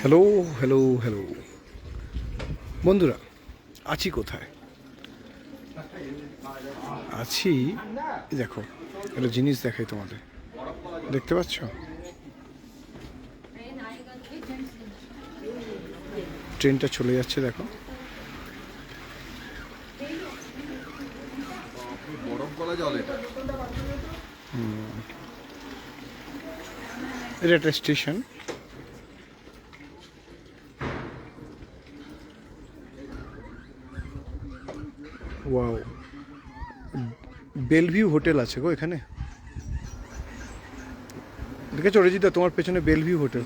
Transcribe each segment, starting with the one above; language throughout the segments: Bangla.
হ্যালো হ্যালো হ্যালো বন্ধুরা, আছি কোথায়? আছি দেখো, একটা জিনিস দেখাই তোমাদের। দেখতে পাচ্ছ? ট্রেনটা চলে যাচ্ছে, দেখো। এটা একটা স্টেশন। ওয়াও বেলভিউ হোটেল আছে গো এখানে? দেখেছ অরিজিতা তোমার পেছনে বেলভিউ হোটেল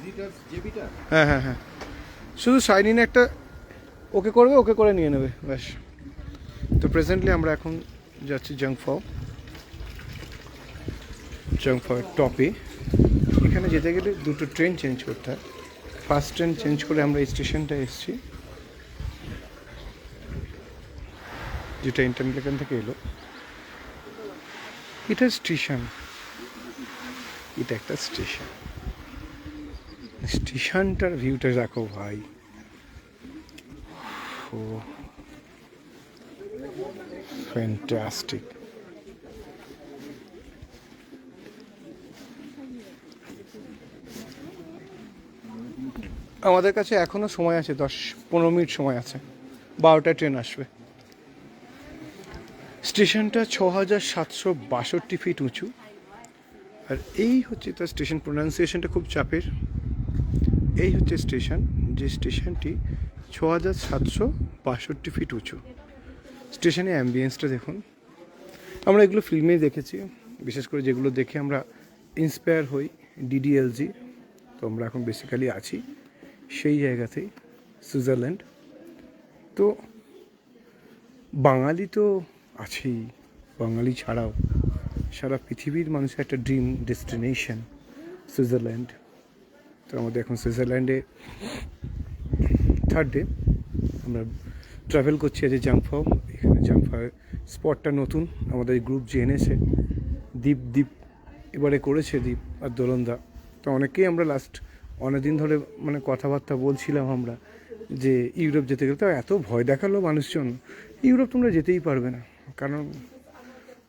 হ্যাঁ হ্যাঁ হ্যাঁ। শুধু সাইন ইন একটা ওকে করবে, ওকে করে নিয়ে নেবে, ব্যাস। তো প্রেজেন্টলি আমরা এখন যাচ্ছি জাংফাও জাংফাও টপে এখানে যেতে গেলে দুটো ট্রেন চেঞ্জ করতে হয়। ফার্স্ট ট্রেন চেঞ্জ করে আমরা এই স্টেশনটা এসেছি। যেটা ইন্টারনেট এখান থেকে এলো এটা স্টেশন এটা একটা স্টেশন স্টেশনটার ভিউটা রাখো ভাই। ও ফ্যান্টাস্টিক আমাদের কাছে এখনও সময় আছে, দশ পনেরো মিনিট সময় আছে। বারোটা ট্রেন আসবে। স্টেশনটা ছ হাজার সাতশো বাষট্টি ফিট উঁচু। আর এই হচ্ছে তার স্টেশন, প্রোনাউন্সিয়েশনটা খুব চাপের। এই হচ্ছে স্টেশন, যে স্টেশনটি ছ হাজার সাতশো বাষট্টি ফিট উঁচু। স্টেশনে অ্যাম্বিয়েন্সটা দেখুন। আমরা এগুলো ফিল্মেই দেখেছি। বিশেষ করে যেগুলো দেখে আমরা ইন্সপায়ার হই ডিডিএলজি তো আমরা এখন বেসিক্যালি আছি সেই জায়গাতেই, সুইজারল্যান্ড। তো বাঙালি তো আছেই, বাঙালি ছাড়াও। সারা পৃথিবীর মানুষের একটা ড্রিম ডেস্টিনেশন সুইজারল্যান্ড তো আমাদের এখন সুইজারল্যান্ডে থার্ড ডে আমরা ট্রাভেল করছি আজ জাংফাও এখানে জাংফাও স্পটটা নতুন, আমাদের গ্রুপ যে এনেছে দ্বীপ দ্বীপ, এবারে করেছে দ্বীপ আর দোলন্দা। তো অনেকেই আমরা লাস্ট অনেকদিন ধরে মানে কথাবার্তা বলছিলাম আমরা যে ইউরোপ যেতে গেলে। তো এত ভয় দেখাল মানুষজন। ইউরোপ তোমরা যেতেই পারবে না। কারণ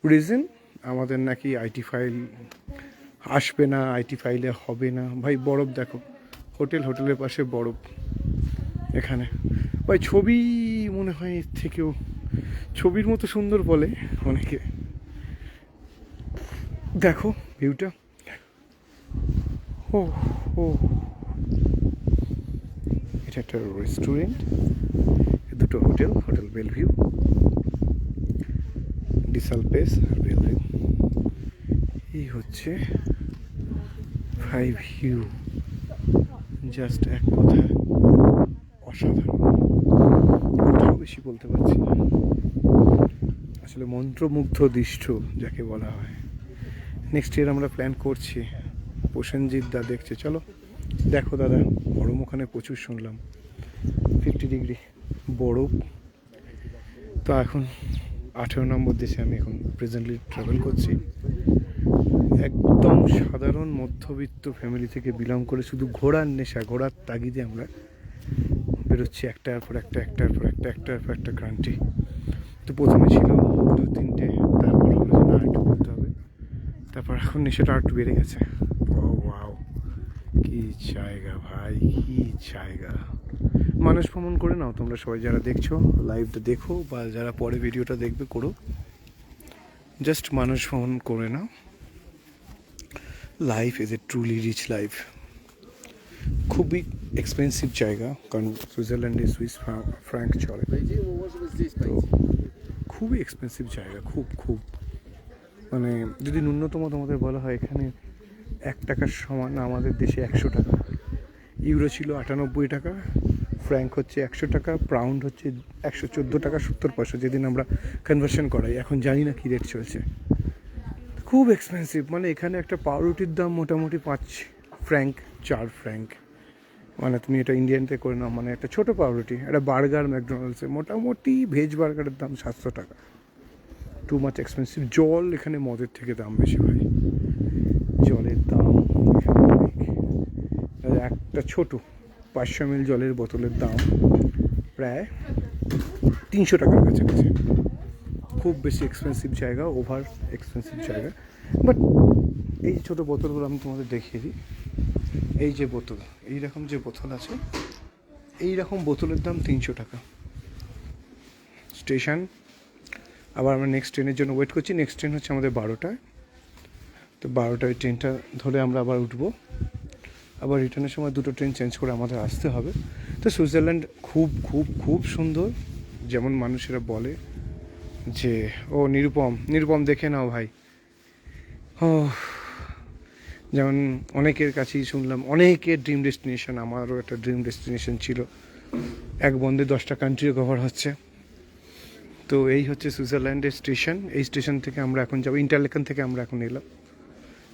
রিজন আমাদের নাকি আইটি ফাইল আসবে না আইটি ফাইলে হবে না। ভাই, বরফ দেখো হোটেল হোটেলের পাশে বরফ এখানে। ভাই, ছবি মনে হয় এর থেকেও, ছবির মতো সুন্দর বলে অনেকে। দেখো ভিউটা ও ও। এটা একটা রেস্টুরেন্ট দুটো hotel hotel Bellevue des Alpes আর বেলভিউ এই হচ্ছে ফাইভ হিউ। জাস্ট এক কথা অসাধারণ। কোথাও বেশি বলতে পারছি না। আসলে মন্ত্রমুগ্ধ দৃশ্য যাকে বলা হয়। নেক্সট ইয়ার আমরা প্ল্যান করছি। প্রসেনজিৎ দা দেখছে। চলো, দেখো দাদা, গরম ওখানে প্রচুর শুনলাম। ফিফটি ডিগ্রি বরফ। তো এখন আঠেরো নম্বর দেশে আমি এখন প্রেজেন্টলি ট্রাভেল করছি। একদম সাধারণ মধ্যবিত্ত ফ্যামিলি থেকে বিলং করে শুধু ঘোড়ার নেশা, ঘোড়ার তাগিদে আমরা বেরোচ্ছি একটার পর একটা, একটার পর একটা, একটার পর একটা ক্রান্তি তো প্রথমে ছিল দু, তিনটে, তারপর না, একটু করতে হবে। তারপর এখন নেশাটা একটু বেড়ে গেছে। ও ওয়াও কি জায়গা ভাই, কি জায়গা। মানুষ ভ্রমণ করে নাও, তোমরা সবাই যারা দেখছ লাইভটা দেখো বা যারা পরে ভিডিওটা দেখবে, করো। জাস্ট মানুষ ভ্রমণ করে নাও। Life is a truly rich life খুবই এক্সপেন্সিভ জায়গা, কারণ সুইজারল্যান্ডে সুইস ফ্র্যাঙ্ক চলে। তো খুবই এক্সপেন্সিভ জায়গা, খুব খুব। মানে যদি ন্যূনতম তোমাদের বলা হয়, এখানে এক টাকার সমান আমাদের দেশে একশো টাকা। ইউরো ছিল আটানব্বই টাকা ফ্র্যাঙ্ক হচ্ছে একশো টাকা পাউন্ড হচ্ছে একশো চোদ্দ টাকা, সত্তর পয়সা যেদিন আমরা কনভার্সন করাই। এখন জানি না কী রেট চলছে। খুব এক্সপেন্সিভ মানে এখানে একটা পাউরুটির দাম মোটামুটি পাঁচ ফ্র্যাঙ্ক চার ফ্র্যাঙ্ক মানে তুমি এটা ইন্ডিয়ানতে করে নাও মানে একটা ছোটো পাউরুটি, একটা বার্গার ম্যাকডোনাল্ডসে মোটামুটি ভেজ বার্গারের দাম সাতশো টাকা। টু মাচ এক্সপেন্সিভ জল এখানে মদের থেকে দাম বেশি ভাই। জলের দাম একটা ছোটো পাঁচশো এমএল জলের বোতলের দাম প্রায় তিনশো টাকার কাছাকাছি। খুব বেশি এক্সপেন্সিভ জায়গা ওভার এক্সপেন্সিভ জায়গা। বাট এই ছোটো বোতলগুলো আমি তোমাদের দেখিয়ে দিই। এই যে বোতল, এই রকম যে বোতল আছে, এই রকম বোতলের দাম তিনশো টাকা। স্টেশন আবার আমরা নেক্সট ট্রেনের জন্য ওয়েট করছি। নেক্সট ট্রেন হচ্ছে আমাদের বারোটায়। তো বারোটায় ট্রেনটা ধরে আমরা আবার উঠবো। আবার রিটার্নের সময় দুটো ট্রেন চেঞ্জ করে আমাদের আসতে হবে। তো সুইজারল্যান্ড খুব খুব খুব সুন্দর। যেমন মানুষেরা বলে যে, ও, নিরুপম নিরুপম, দেখে নাও ভাই। ও যেমন অনেকের কাছেই শুনলাম, অনেকের ড্রিম ডেস্টিনেশন আমারও একটা ড্রিম ডেস্টিনেশন ছিল। এক বন্ধে দশটা কান্ট্রিও কভার হচ্ছে। তো এই হচ্ছে সুইজারল্যান্ডের স্টেশন এই স্টেশন থেকে আমরা এখন যাব ইন্টারলেকন থেকে আমরা এখন এলাম।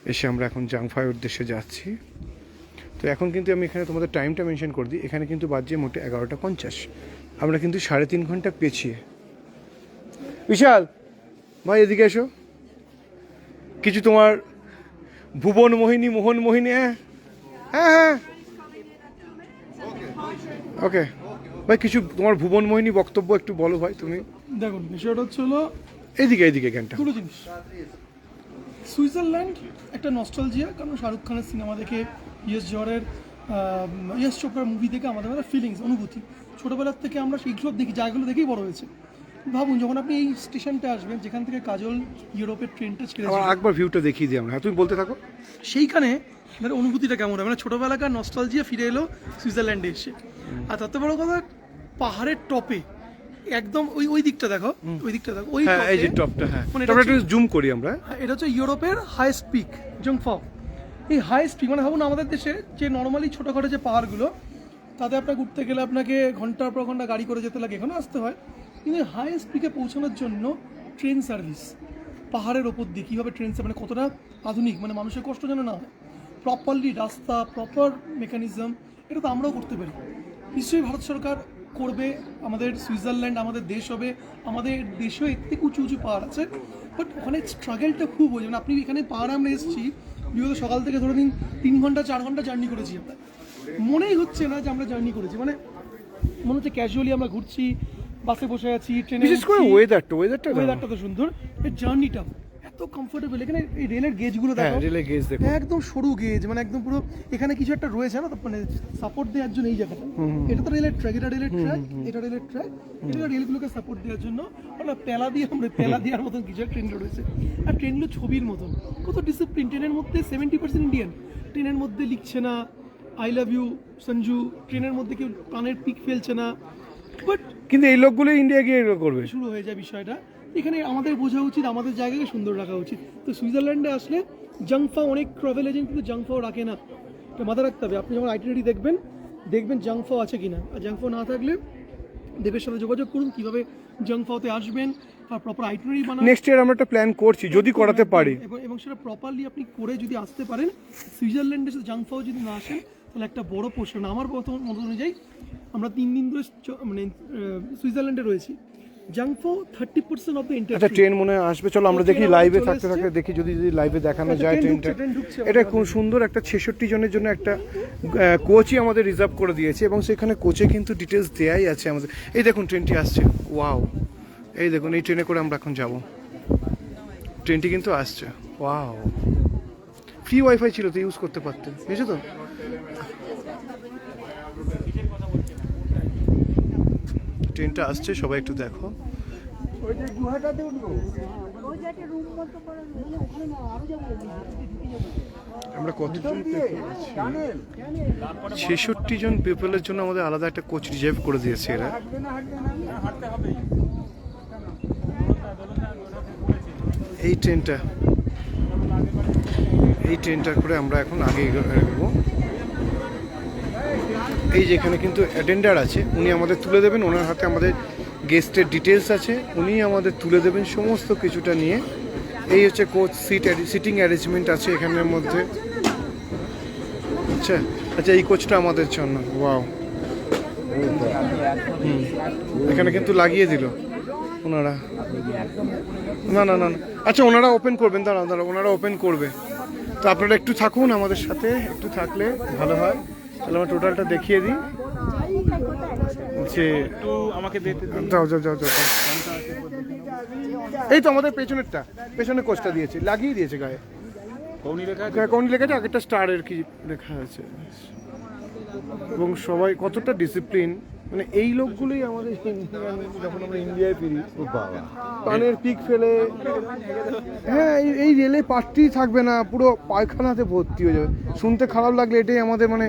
এসে আমরা এখন জাংফাই উদ্দেশ্যে যাচ্ছি। তো এখন কিন্তু আমি এখানে তোমাদের টাইমটা মেনশন করে দিই। এখানে কিন্তু বাজছে মোটে এগারোটা পঞ্চাশ। আমরা কিন্তু সাড়ে তিন ঘণ্টা পেছিয়ে। বিশাল! ভাই এদিকে এসো। কিছু তোমার ভুবন মোহিনী মোহন মোহিনী হ্যাঁ? হ্যাঁ হ্যাঁ। ওকে ভাই কিছু তোমার ভুবন মোহিনী বক্তব্য একটু বলো ভাই তুমি। দেখুন বিষয়টা হচ্ছে হলো এইদিকে এইদিকে জ্ঞানটা দুটো জিনিস। সুইজারল্যান্ড একটা নস্টালজিয়া কারণ শাহরুখ খানের সিনেমা দেখে ইয়েস জরের ইয়েস চোপড়ার মুভি দেখে আমাদের একটা ফিলিংস অনুভূতি। ছোটোবেলার থেকে আমরা সেইসব দেখি জায়গাগুলো দেখেই বড় হয়েছে। ভাবুন যখন আপনি এই স্টেশনটা আসবেন যেখান থেকে কাজল ইউরোপের ট্রেনটা ছেড়েছে একবার ভিউটা দেখিয়ে দিই আমরা। হ্যাঁ তুমি বলতে থাকো। সেইখানে মানে অনুভূতিটা কেমন হবে মানে ছোটোবেলাকার নস্টালজিয়া ফিরে এলো সুইজারল্যান্ডে এসে। আর তাতে বড় কথা পাহাড়ের টপে একদম ওই ওই দিকটা দেখো ওই দিকটা দেখো ওই হ্যাঁ এই যে টপটা হ্যাঁ। মানে এটা একটু জুম করি আমরা। হ্যাঁ, এটা হচ্ছে ইউরোপের হাইস্ট পিক জংফাও এই হাইস্ট পিক মানে ভাবুন আমাদের দেশে যে নর্মালি ছোটোখাটো যে পাহাড়গুলো, তাতে আপনার ঘুরতে গেলে আপনাকে ঘণ্টার পর ঘণ্টা গাড়ি করে যেতে লাগে, এখানে আসতে হয়। কিন্তু হাইস্ট পিকে পৌঁছানোর জন্য ট্রেন সার্ভিস পাহাড়ের ওপর দিয়ে কীভাবে ট্রেন মানে কতটা আধুনিক মানে মানুষের কষ্ট যেন না হয়। প্রপারলি রাস্তা প্রপার মেকানিজম এটা তো আমরাও করতে পারি। নিশ্চয়ই ভারত সরকার করবে, আমাদের সুইজারল্যান্ড, আমাদের দেশ হবে, আমাদের দেশেও এর থেকে উঁচু উঁচু পাহাড় আছে বাট ওখানে স্ট্রাগলটা খুব হয়ে যেমন আপনি এখানে পাহাড়ে আমরা এসেছি বিগত সকাল থেকে ধরে দিন তিন ঘণ্টা চার ঘণ্টা জার্নি করেছি আমরা। মনেই হচ্ছে না যে আমরা জার্নি করেছি। মানে মনে হচ্ছে ক্যাজুয়ালি আমরা ঘুরছি বাসে বসে আছি ট্রেনে বিশেষ করে ওয়েদারটা ওয়েদারটা ওয়েদারটা তো সুন্দর। এই জার্নিটা এত কমফোর্টেবল এখানে এই রেলের গেজগুলো হ্যাঁ দেখো। রেলে গেজ দেখো। একদম সরু গেজ মানে একদম পুরো এখানে কিছু একটা রয়েছে না মানে সাপোর্ট দেওয়ার জন্য এই জায়গাটা। এটা তো রেলের ট্র্যাক এটা রেলের ট্র্যাক এটা রেলের ট্র্যাক এটা রেলগুলোকে সাপোর্ট দেওয়ার জন্য আমরা পেলা দিয়ে আমরা পেলা দেওয়ার মতন কিছু একটা ট্রেন রয়েছে। আর ট্রেনগুলো ছবির মতন। কত ডিসিপ্লিন ট্রেনের মধ্যে সেভেন্টি পার্সেন্ট ইন্ডিয়ান ট্রেনের মধ্যে লিখছে না আই লাভ ইউ সঞ্জু ট্রেনের মধ্যে কেউ কানের পিক ফেলছে না। বাট কিন্তু এই লোকগুলো ইন্ডিয়া গিয়ে করবে। শুরু হয়ে যায় বিষয়টা। এখানে আমাদের বোঝা উচিত আমাদের জায়গাকে সুন্দর রাখা উচিত। তো সুইজারল্যান্ডে আসলে জাংফা অনেক ট্রাভেল এজেন্ট কিন্তু জাংফাও রাখে না। তো মাথায় রাখতে হবে। আপনি যখন আইটিনারি দেখবেন দেখবেন জাংফাও আছে কিনা। আর জাংফাও না থাকলে দেবের সাথে যোগাযোগ করুন কীভাবে জাংফাওতে আসবেন আর প্রপার আইটিনারি বানান। নেক্সট ইয়ার আমরা একটা প্ল্যান করছি যদি করাতে পারি। এবং সেটা প্রপারলি আপনি করে যদি আসতে পারেন সুইজারল্যান্ডে জাংফাও যদি না আসেন তাহলে একটা বড় পোর্শন আমার মত মত অনুযায়ী আমরা তিন দিন ধরে মানে সুইজারল্যান্ডে রয়েছি। Jungfrau thirty percent off the আচ্ছা ট্রেন মনে আসবে। চলো আমরা দেখি লাইভে থাকতে থাকতে দেখি যদি যদি লাইভে দেখানো আচ্ছা, যায় ট্রেনটা এটা খুব সুন্দর একটা ছেষট্টি জনের জন্য একটা কোচই আমাদের রিজার্ভ করে দিয়েছে এবং সেখানে কোচে কিন্তু ডিটেলস দেয়াই আছে আমাদের। এই দেখুন ট্রেনটি আসছে। ওয়াও এই দেখুন এই ট্রেনে করে আমরা এখন যাব। ট্রেনটি কিন্তু আসছে। ওয়াও ফ্রি ওয়াইফাই ছিল তো ইউজ করতে পারতেন। বুঝছ? তো ট্রেনটা আসছে, সবাই একটু দেখো। আমরা কতজন ছেষট্টি জন পিপলের জন্য আমাদের আলাদা একটা কোচ রিজার্ভ করে দিয়েছে এরা। এই ট্রেনটা এই ট্রেনটা করে আমরা এখন আগে এই যেখানে কিন্তু অ্যাটেন্ডার আছে, উনি আমাদের তুলে দেবেন, ওনার হাতে আমাদের গেস্টের ডিটেলস আছে, উনি আমাদের তুলে দেবেন সমস্ত কিছুটা নিয়ে। এই হচ্ছে কোচ সিট সিটিং অ্যারেঞ্জমেন্ট আছে এখানের মধ্যে। আচ্ছা আচ্ছা এই কোচটা আমাদের জন্য। ওয়াও। এখানে কিন্তু লাগিয়ে দিল ওনারা। না না না। আচ্ছা ওনারা ওপেন করবেন, দাঁড়াও দাঁড়াও, ওনারা ওপেন করবে। তো আপনারা একটু থাকুন আমাদের সাথে, একটু থাকলে ভালো হয়। তাহলে আমার টোটালটা দেখিয়ে দিই যে আমাকে যাও যাও যাও যাও যাও। এই তো আমাদের পেছনেরটা পেছনে কোচটা দিয়েছে লাগিয়ে দিয়েছে গায়ে কৌনি লেখা আছে? স্টারের কি লেখা আছে এবং সবাই কতটা ডিসিপ্লিন মানে এই লোকগুলোই আমাদের ইন্ডিয়ান যখন আমরা ইন্ডিয়ায় ফিরি পানের পিক ফেলে। হ্যাঁ এই- এই রেলে পাট্টি থাকবে না পুরো পায়খানাতে ভর্তি হয়ে যাবে। শুনতে খারাপ লাগলে এটাই আমাদের মানে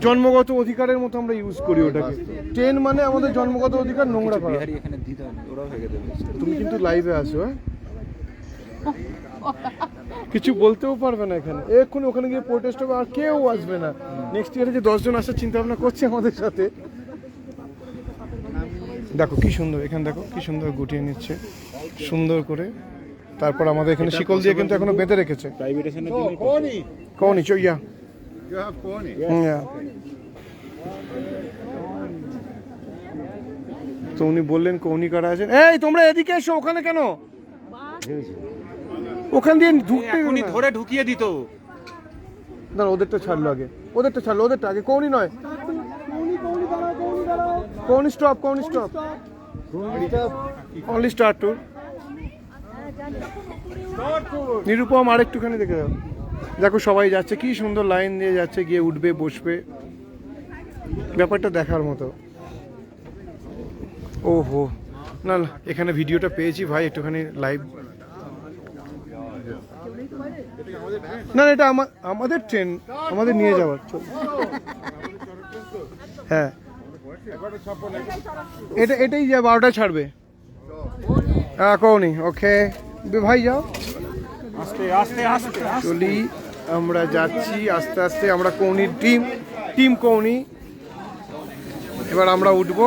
জন্মগত অধিকারের মতো আমরা ইউজ করি ওটাকে। ট্রেন মানে আমাদের জন্মগত অধিকার নোংরা করা। তুমি কিন্তু লাইভে আসো হ্যাঁ? কিছু বলতেও পারবে না এখানে। এক্ষুনি ওখানে গিয়ে প্রোটেস্ট হবে আর কেউ আসবে না। নেক্সট ইয়ারে যে দশজন আসার চিন্তা ভাবনা করছে আমাদের সাথে দেখো কি সুন্দর এখানে দেখো কি সুন্দর গুটিয়ে নিচ্ছে। সুন্দর করে। তারপর আমাদের এখানে শিকল দিয়ে কিন্তু এখনও বেঁধে রেখেছে। কৌনি? চইয়া. তো উনি বললেন কৌনি কারা আছেন? এই তোমরা এদিকে এসো ওখানে কেন? ওখান দিয়ে ঢুকতে এখনই না। ধরে ঢুকিয়ে দিত। দাঁড়া ওদেরটা ছাড়লো আগে। ওদেরটা ছাড়লো ওদেরটা আগে। কৌনি নয়। কৌনি stop কৌনি stop? Only start tour Nirupam আর একটুখানি দেখে দাও দেখো, সবাই যাচ্ছে। কি সুন্দর লাইন দিয়ে যাচ্ছে, গিয়ে উঠবে, বসবে। ব্যাপারটা দেখার মতো। ওহো। না না, এখানে ভিডিওটা পেয়েছি ভাই, একটুখানি লাইভ না এটা আমা- আমাদের ট্রেন আমাদের নিয়ে যাওয়ার। হ্যাঁ। এটা এটাই যা বারোটা ছাড়বে। কৌনি ওকে ভাই, যাও। আস্তে আস্তে চলি, আমরা যাচ্ছি, আস্তে আস্তে আমরা কৌনির টিম টিম কৌনি এবার আমরা উঠবো।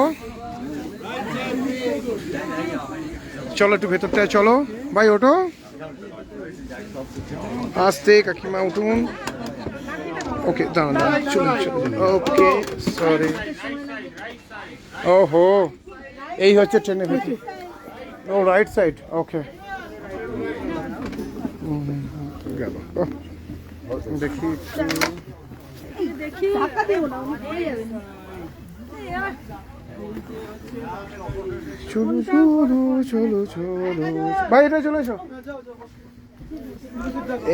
চলো একটু ভেতরটায় চলো। ভাই, ওঠো। আস্তে, কাকিমা, উঠুন। ওকে দাঁড়ান দাঁড়ান, চলুন চলুন। ওকে সরি ওহো এই হচ্ছে ট্রেনের ভেতর ও রাইট সাইড ওকে গেল দেখি। চলো চলো চলো চলো। এটা চলে এসো।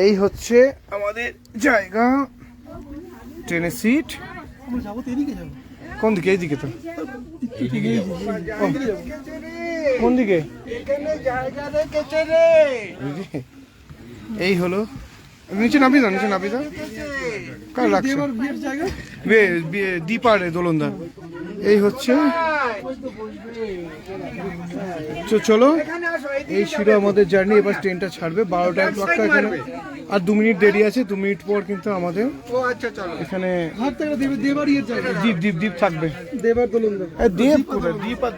এই হচ্ছে আমাদের জায়গা। ট্রেনের সিট তো কোন দিকে? এইদিকে তো। ও, কোন দিকে? এই হলো। নিচে নাবি দাও নিচে নাবি দাও। কার রাখছে দীপারে দোলনদা এই হচ্ছে। তো চলো। এই ছিল আমাদের জার্নি এবার ট্রেনটা ছাড়বে। বারোটায় পাক্কা এখানে আর দু মিনিট দেরি আছে দু মিনিট পর কিন্তু আমাদের এখানে দীপ দীপ থাকবে। দেবার